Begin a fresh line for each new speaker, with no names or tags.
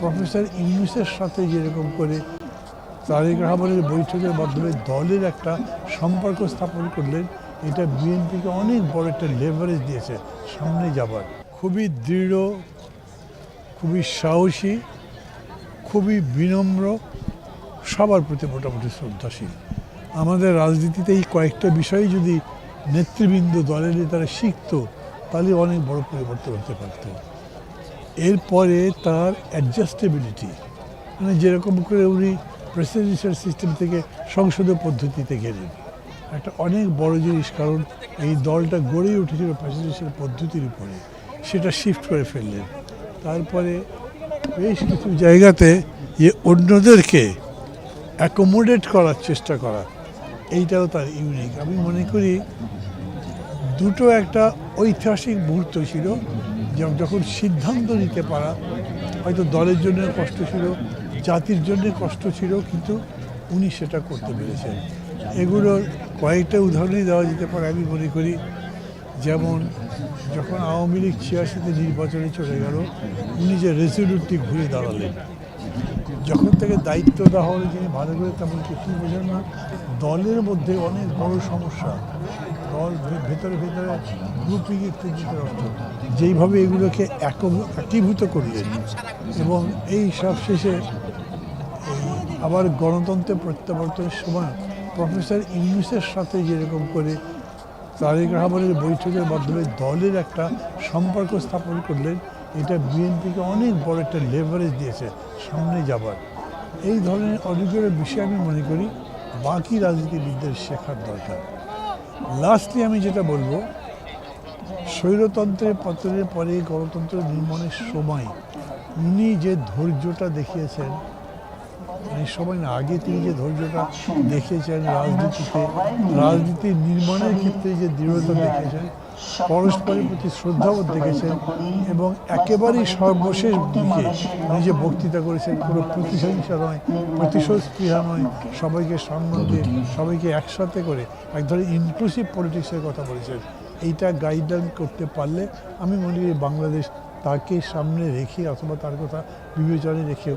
Professor ইউনুসের সাথে যেরকম করে তারেক রহমানের বৈঠকের মাধ্যমে দলের একটা সম্পর্ক স্থাপন করলেন, এটা বিএনপিকে অনেক বড় একটা লেভারেজ দিয়েছে সামনে যাবার। খুবই দৃঢ়, খুবই সাহসী, খুবই বিনম্র, সবার প্রতি মোটামুটি শ্রদ্ধাশীল। আমাদের রাজনীতিতে এই কয়েকটা বিষয় যদি নেতৃবৃন্দ, দলের নেতারা শিখতো, তাহলে অনেক বড় পরিবর্তন হতে পারত। এরপরে তার অ্যাডজাস্টেবিলিটি মানে যেরকম করে উনি প্রেসিডেন্সিয়াল সিস্টেম থেকে সংসদীয় পদ্ধতিতে গেলেন। একটা অনেক বড় জিনিস, কারণ এই দলটা গড়েই উঠেছিল প্রেসিডেন্সিয়াল পদ্ধতির উপরে, সেটা শিফট করে ফেললেন। তারপরে বেশ কিছু জায়গাতে যে অন্যদেরকে অ্যাকোমোডেট করার চেষ্টা করা, এইটাও তার ইউনিক আমি মনে করি দুটো একটা ঐতিহাসিক মুহূর্ত ছিল যখন সিদ্ধান্ত নিতে পারা, হয়তো দলের জন্য কষ্ট ছিল, জাতির জন্য কষ্ট ছিল, কিন্তু উনি সেটা করতে পেরেছেন। এগুলোর কয়েকটা উদাহরণই দেওয়া যেতে পারে আমি মনে করি। যেমন যখন আওয়ামী লীগ ছিয়াশিতে নির্বাচনে চলে গেল, উনি যে রেজলিউটলি ঘুরে দাঁড়ালেন, যখন থেকে দায়িত্ব দেওয়া হলো যিনি ভালো করে তেমন কিছুই বোঝেন না দলের মধ্যে অনেক বড় সমস্যা দল ভেতরে ভেতরে গ্রুপিং অর্থ যেইভাবে এগুলোকে এক- একীভূত করলেন এবং এই সব শেষে আবার গণতন্ত্রের প্রত্যাবর্তনের সময় প্রফেসর ইউনুসের সাথে যেরকম করে তারেক রহমানের বৈঠকের মাধ্যমে দলের একটা সম্পর্ক স্থাপন করলেন, এটা বিএনপিকে অনেক বড় একটা লেভারেজ দিয়েছে সামনে যাবার। এই ধরনের অনেকগুলো বিষয় আমি মনে করি, বাকি রাজনীতিবিদদের শেখার দরকার। লাস্টলি আমি যেটা বলব স্বৈরতন্ত্রের পতনের পরে গণতন্ত্র নির্মাণের সময় উনি যে ধৈর্যটা দেখিয়েছেন সময় না, আগে তিনি যে ধৈর্যটা দেখিয়েছেন রাজনীতিতে রাজনীতি নির্মাণের ক্ষেত্রে যে দৃঢ়তা দেখিয়েছেন পরস্পরের প্রতি শ্রদ্ধাবোধ দেখেছেন এবং একেবারেই সর্বশেষ দিকে উনি যে বক্তৃতা করেছেন কোনো প্রতিহিংসা নয়, প্রতিশোধ স্পৃহা নয়, সবাইকে সম্মান দিয়ে সবাইকে একসাথে করে এক ধরনের ইনক্লুসিভ পলিটিক্সের কথা বলেছেন। এইটা গাইডলাইন করতে পারলে আমি মনে করি বাংলাদেশ তাকে সামনে রেখে অথবা তার কথা বিবেচনায় রেখেও